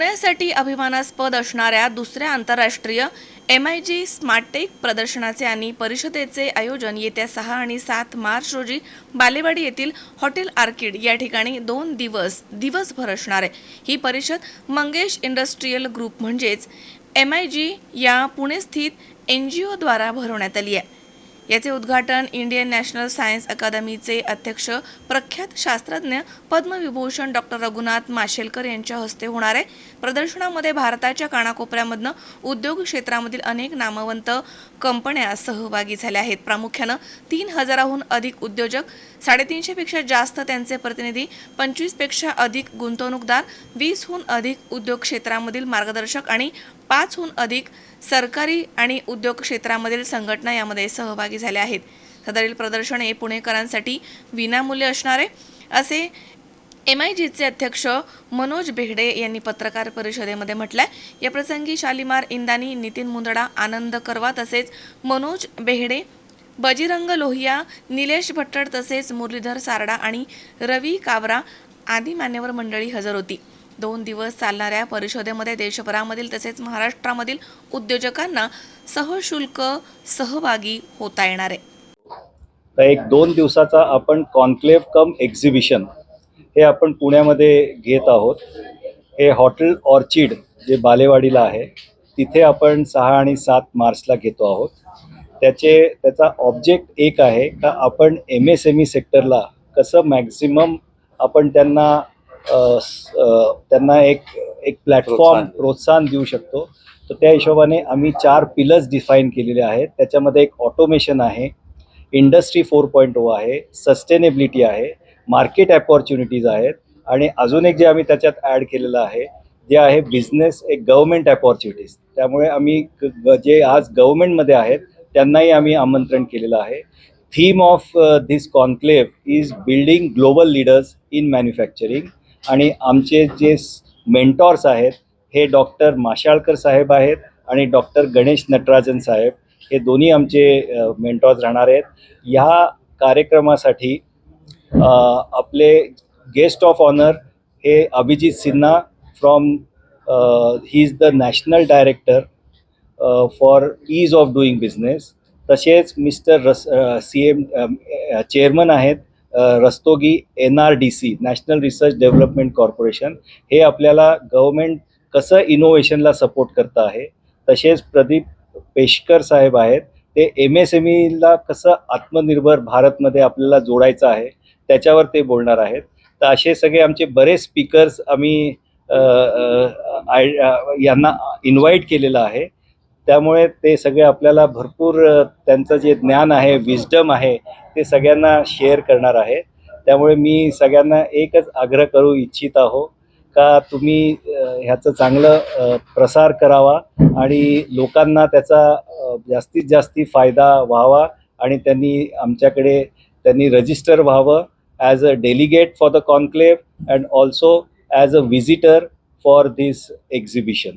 पुण्यासाठी अभिमानास्पद असणाऱ्या दुसऱ्या आंतरराष्ट्रीय एम आय जी स्मार्टटेक प्रदर्शनाचे आणि परिषदेचे आयोजन येत्या सहा आणि सात मार्च रोजी बालेवाडी येथील हॉटेल आर्किड या ठिकाणी दोन दिवस दिवसभर असणार आहे. ही परिषद मंगेश इंडस्ट्रीयल ग्रुप म्हणजेच एम आय जी या पुणे स्थित एन जी ओद्वारा भरवण्यात आली आहे. याचे उद्घाटन इंडियन नॅशनल सायन्स अकादमीचे अध्यक्ष प्रख्यात शास्त्रज्ञ पद्मविभूषण डॉक्टर रघुनाथ माशेलकर यांच्या हस्ते होणार आहे. प्रदर्शनामध्ये भारताच्या कानाकोपऱ्यामधनं उद्योग क्षेत्रामधील अनेक नामवंत कंपन्या सहभागी झाल्या आहेत. प्रामुख्यानं तीन हजाराहून अधिक उद्योजक साडेतीनशेपेक्षा जास्त त्यांचे प्रतिनिधी पंचवीसपेक्षा अधिक गुंतवणूकदार वीसहून अधिक उद्योग क्षेत्रामधील मार्गदर्शक आणि पाचहून अधिक सरकारी आणि उद्योग क्षेत्रामधील संघटना यामध्ये सहभागी झाल्या आहेत. सदरील प्रदर्शन हे पुणेकरांसाठी विनामूल्य असणार आहे असे एम आय जीचे अध्यक्ष मनोज बेहडे यांनी पत्रकार परिषदेमध्ये म्हटलंय. या प्रसंगी शालिमार इंदानी नितीन मुंदडा आनंद करवा तसेच मनोज बेहडे बजीरंग लोहिया निलेश भट्टड तसेच मुरलीधर सारडा आणि रवी कावरा आदी मान्यवर मंडळी हजर होती. दोन दिवस चालणाऱ्या परिषदेमध्ये देशभरामधील तसेच महाराष्ट्रामधील उद्योजकांना सहशुल्क सहभागी होता येणार आहे. तर एक दोन दिवसाचा आपण कॉन्क्लेव्ह कम एक्झिबिशन हे आपण पुण्यामध्ये घेत आहोत. हे हॉटेल ऑर्चिड जे बालेवाडीला आहे तिथे आपण सहा आणि सात मार्चला घेतो आहोत. त्याचे त्याचा ऑब्जेक्ट एक आहे का आपण एम एस एम ई सेक्टरला कसं मॅक्झिमम आपण त्यांना त्यांना एक एक प्लॅटफॉर्म प्रोत्साहन. देऊ शकतो. तर त्या हिशोबाने आम्ही चार पिलर्स डिफाईन केलेले आहेत. त्याच्यामध्ये एक ऑटोमेशन आहे इंडस्ट्री फोर पॉईंट ओ आहे सस्टेनेबिलिटी आहे मार्केट अपॉर्च्युनिटीज आहेत आणि अजून एक जे आम्ही त्याच्यात ॲड केलेलं आहे जे आहे बिझनेस एक गव्हर्मेंट अपॉर्च्युनिटीज त्यामुळे आम्ही जे आज गव्हर्मेंटमध्ये आहेत त्यांनाही आम्ही आमंत्रण केलेलं आहे. Theme of this conclave is building global leaders in manufacturing आणि आमचे जे मेंटॉर्स आहेत हे डॉक्टर माशाळकर साहेब आहेत आणि डॉक्टर गणेश नटराजन साहेब हे दोन्ही आमचे मेंटॉर्स राहणार आहेत. ह्या कार्यक्रमासाठी आपले गेस्ट ऑफ ऑनर हे Abhijit Sinha from he is the national director for ease of doing business तसेच मिस्टर रस सी एम चेअरमन आहेत. Rastogi N R D C national research development corporation हे आपल्याला गव्हर्मेंट कसं इनोव्हेशनला सपोर्ट करतं आहे तसेच प्रदीप पेशकर साहेब आहेत ते एम एस एम ईला कसं आत्मनिर्भर भारतमध्ये आपल्याला जोडायचं आहे त्याच्यावर ते बोलणार आहेत. तर असे सगळे आमचे बरेच स्पीकर्स आम्ही आय- यांना इन्व्हाइट केलेलं आहे. त्यामुळे ते सगळे आपल्याला भरपूर त्यांचं जे ज्ञान आहे विजडम आहे ते सगळ्यांना शेअर करणार आहे. त्यामुळे मी सगळ्यांना एकच आग्रह करू इच्छित आहो का तुम्ही ह्याचं चांगलं प्रसार करावा आणि लोकांना त्याचा जास्तीत जास्ती फायदा व्हावा आणि त्यांनी आमच्याकडे त्यांनी रजिस्टर व्हावं as a delegate for the conclave and also as a visitor for this exhibition